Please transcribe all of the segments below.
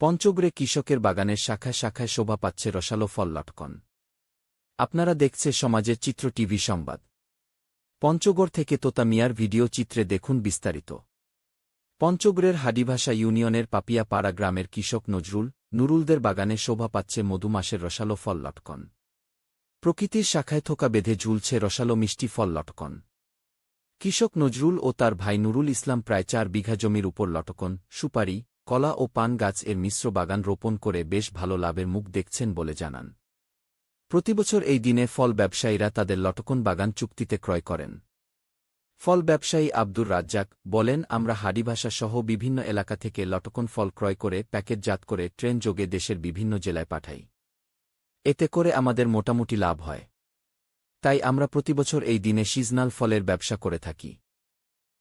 পঞ্চগড়ে কৃষকের বাগানের শাখায় শাখায় শোভা পাচ্ছে রসালো ফল লটকন। আপনারা দেখছে সমাজের চিত্র টিভি সংবাদ। পঞ্চগড় থেকে তোতা মিয়ার ভিডিও চিত্রে দেখুন বিস্তারিত। পঞ্চগড়ের হাডিভাষা ইউনিয়নের পাপিয়া পাড়া গ্রামের কৃষক নজরুল, নুরুলদের বাগানে শোভা পাচ্ছে মধুমাসের রসালো ফল লটকন। প্রকৃতির শাখায় থোকা বেঁধে ঝুলছে রসালো মিষ্টি ফল লটকন। কৃষক নজরুল ও তার ভাই নুরুল ইসলাম প্রায় চার বিঘা জমির উপর লটকন, সুপারি কলা ও পান গাছ এর মিশ্র বাগান রোপণ করে বেশ ভালো লাভের মুখ দেখছেন বলে জানান। প্রতিবছর এই দিনে ফল ব্যবসায়ীরা তাদের লটকন বাগান চুক্তিতে ক্রয় করেন। ফল ব্যবসায়ী আব্দুর রাজ্জাক বলেন, আমরা হাডিভাষা সহ বিভিন্ন এলাকা থেকে লটকন ফল ক্রয় করে প্যাকেটজাত করে ট্রেন যোগে দেশের বিভিন্ন জেলায় পাঠাই। এতে করে আমাদের মোটামুটি লাভ হয়। তাই আমরা প্রতিবছর এই দিনে সিজনাল ফলের ব্যবসা করে থাকি।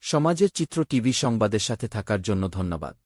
সমাজের চিত্র টিভি সংবাদের সাথে থাকার জন্য ধন্যবাদ।